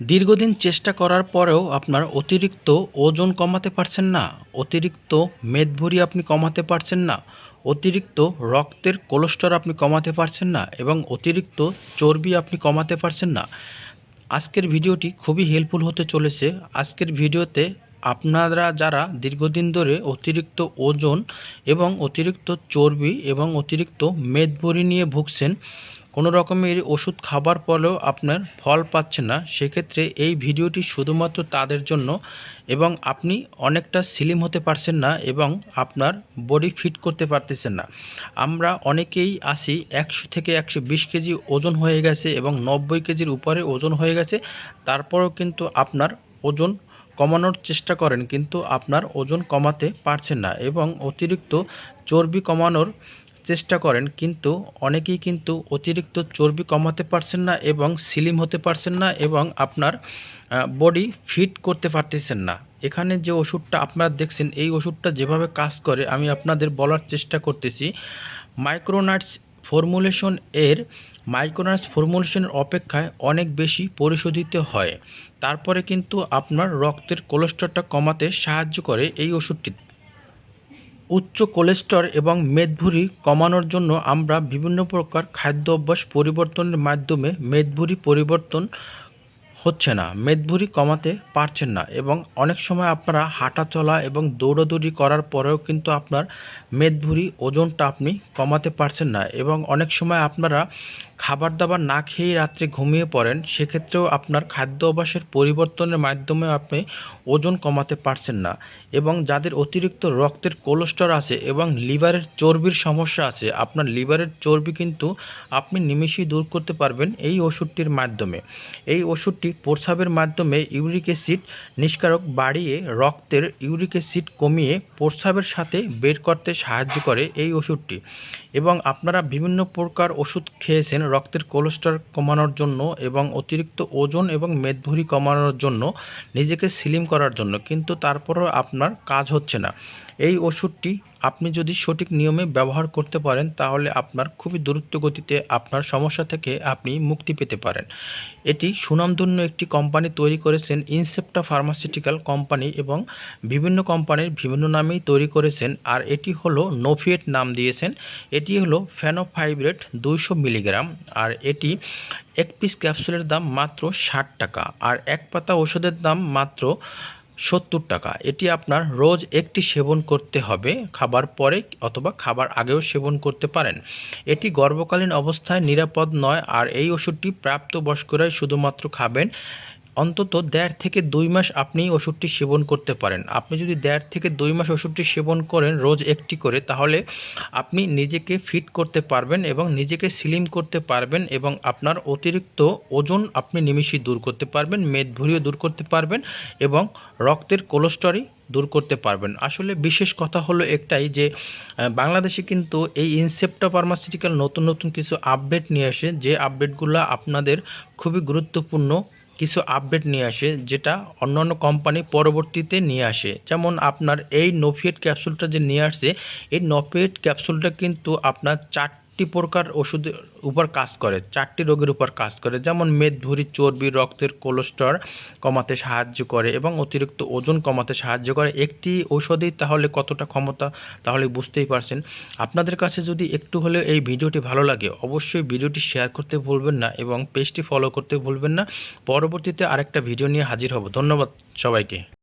দীর্ঘদিন চেষ্টা করার পরেও আপনার অতিরিক্ত ওজন কমাতে পারছেন না, অতিরিক্ত মেদভুরি আপনি কমাতে পারছেন না, অতিরিক্ত রক্তের কোলেস্টর আপনি কমাতে পারছেন না এবং অতিরিক্ত চর্বি আপনি কমাতে পারছেন না। আজকের ভিডিওটি খুবই হেল্পফুল হতে চলেছে। আজকের ভিডিওতে আপনারা যারা দীর্ঘদিন ধরে অতিরিক্ত ওজন এবং অতিরিক্ত চর্বি এবং অতিরিক্ত মেদভুঁড়ি নিয়ে ভুগছেন, কোনো রকমের ওষুধ খাবার পরেও আপনার ফল পাচ্ছেন না, সেক্ষেত্রে এই ভিডিওটি শুধুমাত্র তাদের জন্য এবং আপনি অনেকটা স্লিম হতে পারছেন না এবং আপনার বডি ফিট করতে পারতেছেন না। আমরা অনেকেই আসি একশো থেকে একশো বিশ কেজি ওজন হয়ে গেছে এবং নব্বই কেজির উপরে ওজন হয়ে গেছে, তারপরেও কিন্তু আপনার ওজন কমানোর চেষ্টা করেন, কিন্তু আপনার ওজন কমাতে পারছেন না এবং অতিরিক্ত চর্বি কমানোর চেষ্টা করেন, কিন্তু অনেকেই কিন্তু অতিরিক্ত চর্বি কমাতে পারছেন না এবং স্লিম হতে পারছেন না এবং আপনার বডি ফিট করতে পারতেছেন না। এখানে যে ওষুধটা আপনারা দেখছেন, এই ওষুধটা যেভাবে কাজ করে, আমি আপনাদের বলার চেষ্টা করতেছি। মাইক্রোনাটস ফর্মুলেশন এর মাইক্রোনাস ফর্মুলেশনের অপেক্ষায় অনেক বেশি পরিশোধিত হয়। তারপরে কিন্তু আপনার রক্তের কোলেস্ট্রলটা কমাতে সাহায্য করে এই ওষুধটি। উচ্চ কোলেস্টর এবং মেদভুরি কমানোর জন্য আমরা বিভিন্ন প্রকার খাদ্য অভ্যাস পরিবর্তনের মাধ্যমে মেদভুরি পরিবর্তন হচ্ছে না মেদভুঁড়ি কমাতে পারছেন না এবং অনেক সময় আপনারা হাঁটা চলা এবং দৌড়াদৌড়ি করার পরেও কিন্তু আপনার মেদভুঁড়ি ওজনটা আপনি কমাতে পারছেন না এবং অনেক সময় আপনারা খাবার দাবার না খেয়েই রাত্রে ঘুমিয়ে পড়েন, সেক্ষেত্রেও আপনার খাদ্য অভ্যাসের পরিবর্তনের মাধ্যমে আপনি ওজন কমাতে পারছেন না এবং যাদের অতিরিক্ত রক্তের কোলেস্টর আছে এবং লিভারের চর্বির সমস্যা আছে, আপনার লিভারের চর্বি কিন্তু আপনি নিমিষেই দূর করতে পারবেন এই ওষুধটির মাধ্যমে। এই ওষুধটি প্রস্রাবের মাধ্যমে ইউরিক অ্যাসিড নিষ্কারক বাড়িয়ে রক্তের ইউরিক অ্যাসিড কমিয়ে প্রস্রাবের সাথে বের করতে সাহায্য করে এই ওষুধটি। এবং আপনারা বিভিন্ন প্রকার ওষুধ খেয়েছেন, রক্তের কোলেস্ট্রল কমানোর জন্য এবং অতিরিক্ত ওজন এবং মেদভুরি কমানোর জন্য, নিজেকে স্লিম করার জন্য। কিন্তু তারপরেও আপনার কাজ হচ্ছে না। এই ওষুধটি আপনি যদি সঠিক নিয়মে ব্যবহার করতে পারেন, তাহলে আপনার খুবই দ্রুত গতিতে আপনার সমস্যা থেকে আপনি মুক্তি পেতে পারেন। এটি সুনামধন্য একটি কোম্পানি তৈরি করেছেন, ইনসেপ্টা ফার্মাসিউটিক্যাল কোম্পানি এবং বিভিন্ন কোম্পানির বিভিন্ন নামেই তৈরি করেছেন। আর এটি হলো নোফিয়েট নাম দিয়েছেন। এটি হলো ফ্যানোফাইব্রেট দুইশো মিলিগ্রাম আর এটি এক পিস ক্যাপসুলের দাম মাত্র ষাট টাকা আর এক পাতা ওষুধের দাম মাত্র সত্তর টাকা। এটি আপনার রোজ একটি সেবন করতে হবে, খাবার পরে অথবা খাবার আগেও সেবন করতে পারেন। এটি গর্ভকালীন অবস্থায় নিরাপদ নয় আর এই ওষুধটি প্রাপ্তবয়স্করাই শুধুমাত্র খাবেন অন্তত দেড় থেকে দুই মাস আপনি ওষুধটি সেবন করতে পারেন। আপনি যদি দেড় থেকে দুই মাস ওষুধটি সেবন করেন রোজ একটি করে, তাহলে আপনি নিজেকে ফিট করতে পারবেন এবং নিজেকে স্লিম করতে পারবেন এবং আপনার অতিরিক্ত ওজন আপনি নিমিষেই দূর করতে পারবেন, মেদভুঁড়িও দূর করতে পারবেন এবং রক্তের কোলেস্টরই দূর করতে পারবেন। আসলে বিশেষ কথা হলো একটাই যে বাংলাদেশে কিন্তু এই ইনসেপ্টা ফার্মাসিউটিক্যাল নতুন নতুন কিছু আপডেট নিয়ে আসে। যে আপডেটগুলো আপনাদের খুবই গুরুত্বপূর্ণ কিছু আপডেট নিয়ে আসে, যেটা অন্যান্য কোম্পানি পরবর্তীতে নিয়ে আসে। যেমন আপনার এই নোফিয়েট ক্যাপসুলটা যে নিয়ে আসছে, এই নোফিয়েট ক্যাপসুলটা কিন্তু আপনার চারটি প্রকার ওষুধের উপর কাজ করে, চারটি রোগের উপর কাজ করে। যেমন মেদভুঁড়ি চর্বি, রক্তের কোলেস্টর কমাতে সাহায্য করে এবং অতিরিক্ত ওজন কমাতে সাহায্য করে। একটি ঔষধেই তাহলে কতটা ক্ষমতা, তাহলে বুঝতেই পারছেন। আপনাদের কাছে যদি একটু হলেও এই ভিডিওটি ভালো লাগে, অবশ্যই ভিডিওটি শেয়ার করতে ভুলবেন না এবং পেজটি ফলো করতে ভুলবেন না। পরবর্তীতে আরেকটা ভিডিও নিয়ে হাজির হব। ধন্যবাদ সবাইকে।